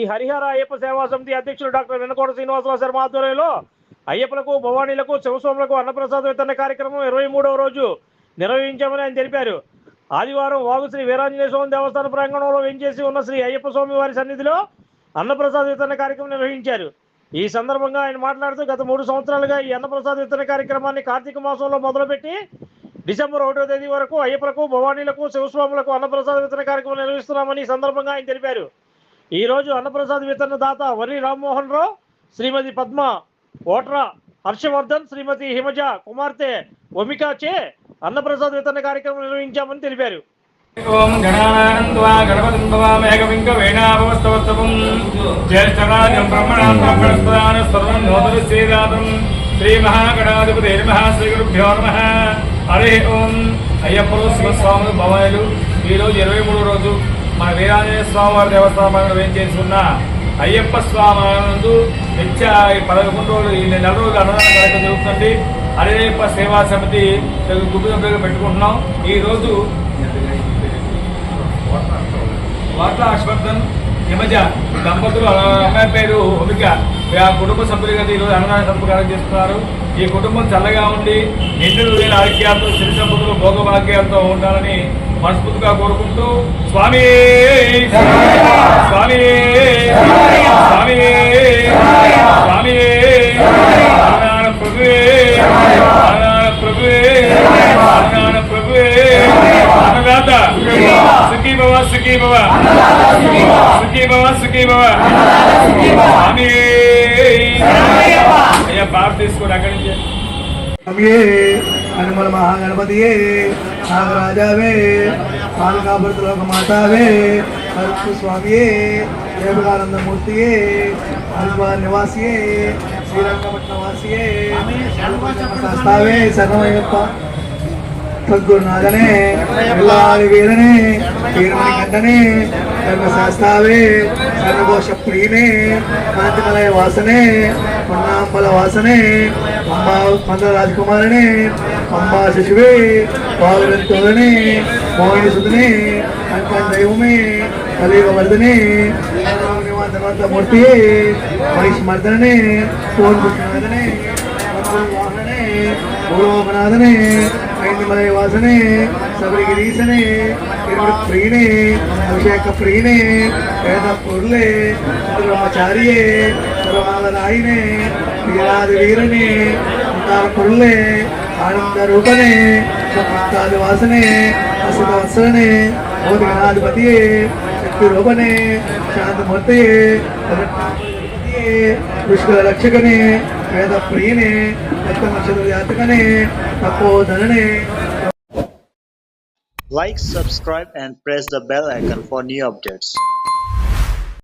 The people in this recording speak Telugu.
ఈ హరిహర అయ్యప్ప సేవా సమితి అధ్యక్షులు డాక్టర్ వెనకోట శ్రీనివాసరావు శర్మ ఆధ్వర్యంలో అయ్యప్పలకు భవానీలకు శివస్వాములకు అన్నప్రసాద వితరణ కార్యక్రమం ఇరవై మూడవ రోజు నిర్వహించామని ఆయన తెలిపారు. ఆదివారం వాగు శ్రీ వీరాంజనేయ స్వామి దేవస్థాన ప్రాంగణంలో వేంచేసి ఉన్న శ్రీ అయ్యప్ప స్వామి వారి సన్నిధిలో అన్నప్రసాద్ వితరణ కార్యక్రమం నిర్వహించారు. ఈ సందర్భంగా ఆయన మాట్లాడుతూ గత మూడు సంవత్సరాలుగా ఈ అన్నప్రసాద్ వితరణ కార్యక్రమాన్ని కార్తీక మాసంలో మొదలుపెట్టి డిసెంబర్ ఒకటో తేదీ వరకు అయ్యప్పలకు భవానీలకు శివస్వాములకు అన్నప్రసాద్ వితరణ కార్యక్రమం నిర్వహిస్తున్నామని ఈ సందర్భంగా ఆయన తెలిపారు. ఈ రోజు అన్నప్రసాద్ వితరణ దాత వరి రామ్మోహన్ రావు శ్రీమతి పద్మ ఓట్రా హర్షవర్ధన్ శ్రీమతి హిమజ కుమార్తె ఒమికా చే అన్నప్రసాద్ వితరణ కార్యక్రమం నిర్వహించామని తెలిపారు. ఓం గణానాన్వా గణపతిం భవామేకవింక వేణాభవస్తవస్తవం జ్యేష్ఠరాజం బ్రహ్మణాం బ్రహ్మణస్పదాన సర్వం నోదరు శ్రీరాతం శ్రీ మహాగణాధిపతి నమః శ్రీ గురుభ్యో నమః. హరి ఓం. అయ్యప్పలు శివస్వాములు భవాయులు. ఈరోజు ఇరవై మూడో రోజు మన వీరాంజనేయ స్వామి దేవస్థానంలో ఏం చేసుకున్న అయ్యప్ప స్వామి నందు నిత్య ఈ పదకొండు రోజులు ఈ నెల రోజులు అన్నదాన కార్యక్రమం జరుగుతుంది అయ్యప్ప సేవా సమితి గుబ్బిగా పెట్టుకుంటున్నాం. ఈరోజు రోజు హర్షవర్ధన్ హిమజ దంపతులు అమ్మాయి పేరు ఒమిక ఆ కుటుంబ కదా ఈరోజు అన్నదాన సంపకారం చేస్తున్నారు. ఈ కుటుంబం చల్లగా ఉండి నిండు వేల ఆరోగ్యాలతో సిరి సంపదలు భోగభాగ్యాలతో ఉండాలని మనస్ఫూర్తిగా కోరుకుంటూ స్వామి స్వామి సుఖీ భవ సుఖీ భవ. స్వామి. అయ్యా బాబు తీసుకోండి అక్కడి నుంచి. హనుమల మహాగణపతియే నాగరాజావే పాలకాభృతలోక మాతావే కరుపు స్వామియే దేవకానందమూర్తియే హరిద్వార్ నివాసియే శ్రీరంగపట్నవాసియే శాస్తావే శరణమయ్యప్ప సద్గురునాథనే వీరనే వీరమణి కంటనే ధర్మశాస్త్రావే సర్వఘోష ప్రియమే కాంతిమలయ వాసనే పొన్నాంబల వాసనే అమ్మ మంద రాజకుమారనే అమ్మ శిశువే వాగులంతోదనే మోహిని సుధనే కంకణ దైవమే కలియుగ వర్ధనే మూర్తి మహిష్ మర్దనే కోన్ కృష్ణనాథనే వాహననే గౌరవనాథనే ఐందిమలయ వాసనే శబరిగిరీశనే తిరుమల ప్రియనే అభిషేక ప్రియనే వేద పొరులే బ్రహ్మచారియే సర్వమాలనాయినే వీరాది వీరనే అందాల పొరులే ఆనంద రూపనే భక్తాది వాసనే అసిత వత్సరనే భౌతికనాధిపతియే శక్తి రూపనే శాంతమూర్తయే పుష్కర రక్షకనే ಪ್ರಿಯನೇ ಯಾತಕನೇ Like, subscribe and press the bell icon for new updates.